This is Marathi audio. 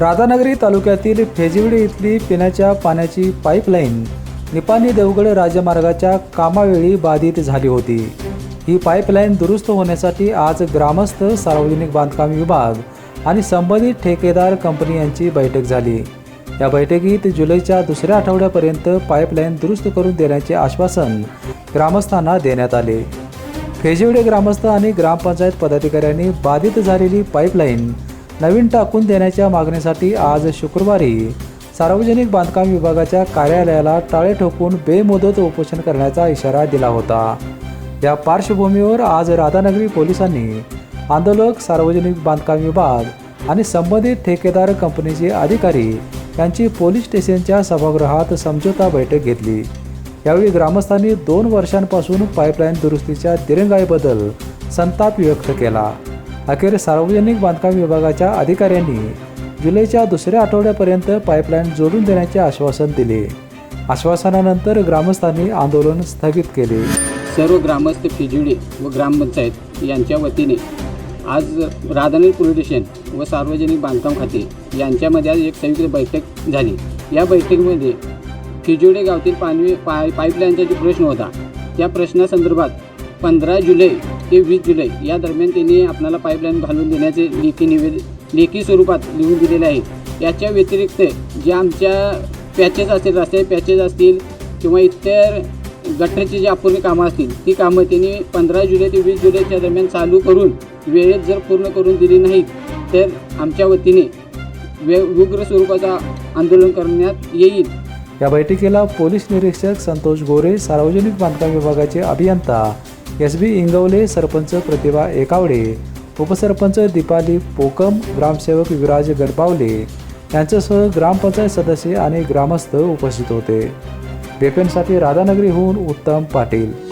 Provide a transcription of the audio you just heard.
राधानगरी तालुक्यातील फेजिवडी इथली पिण्याच्या पाण्याची पाईपलाईन निपाणी देवगड राजमार्गाच्या कामावेळी बाधित झाली होती. ही पाईपलाईन दुरुस्त होण्यासाठी आज ग्रामस्थ सार्वजनिक बांधकाम विभाग आणि संबंधित ठेकेदार कंपनी यांची बैठक झाली. या बैठकीत जुलैच्या दुसऱ्या आठवड्यापर्यंत पाईपलाईन दुरुस्त करून देण्याचे आश्वासन ग्रामस्थांना देण्यात आले. फेजिवडे ग्रामस्थ आणि ग्रामपंचायत पदाधिकाऱ्यांनी बाधित झालेली पाईपलाईन नवीन टाकून देण्याच्या मागणीसाठी आज शुक्रवारी सार्वजनिक बांधकाम विभागाच्या कार्यालयाला टाळे ठोकून बेमुदत उपोषण करण्याचा इशारा दिला होता. या पार्श्वभूमीवर आज राधानगरी पोलिसांनी आंदोलक सार्वजनिक बांधकाम विभाग आणि संबंधित ठेकेदार कंपनीचे अधिकारी यांची पोलीस स्टेशनच्या सभागृहात समझोता बैठक घेतली. यावेळी ग्रामस्थांनी दोन वर्षांपासून पाईपलाईन दुरुस्तीच्या दिरंगाईबद्दल संताप व्यक्त केला. अखेर सार्वजनिक बांधकाम विभागाच्या अधिकाऱ्यांनी जुलैच्या दुसऱ्या आठवड्यापर्यंत पाईपलाईन जोडून देण्याचे आश्वासन दिले. आश्वासनानंतर ग्रामस्थांनी आंदोलन स्थगित केले. सर्व ग्रामस्थ फिजुडे व ग्रामपंचायत यांच्या वतीने आज राधानगरी पोलीस स्टेशन व सार्वजनिक बांधकाम खाते यांच्यामध्ये आज एक संयुक्त बैठक झाली. या बैठकीमध्ये फिजुडे गावातील पाणी पाय पाईपलाईनचा जो प्रश्न होता त्या प्रश्नासंदर्भात पंधरा जुलै ते वीस जुलै या दरम्यान त्यांनी आपल्याला पाईपलाईन घालून देण्याचे लेखी निवेद लेखी स्वरूपात लिहून दिलेले आहे. याच्या व्यतिरिक्त जे आमच्या पॅचेस असतील रस्ते पॅचेस असतील किंवा इतर गटरची जी अपूर्ण कामं असतील ती कामं त्यांनी पंधरा जुलै ते वीस जुलैच्या दरम्यान चालू करून वेळेत जर पूर्ण करून दिली नाहीत तर आमच्या वतीने वे उग्र स्वरूपाचा आंदोलन करण्यात येईल. या बैठकीला पोलीस निरीक्षक संतोष गोरे सार्वजनिक बांधकाम विभागाचे अभियंता एस बी इंगवले सरपंच प्रतिभा एकावडे उपसरपंच दीपाली पोकम ग्रामसेवक युवराज गडपावले यांच्यासह ग्रामपंचायत सदस्य आणि ग्रामस्थ उपस्थित होते. बेपेनसाठी राधानगरीहून उत्तम पाटील.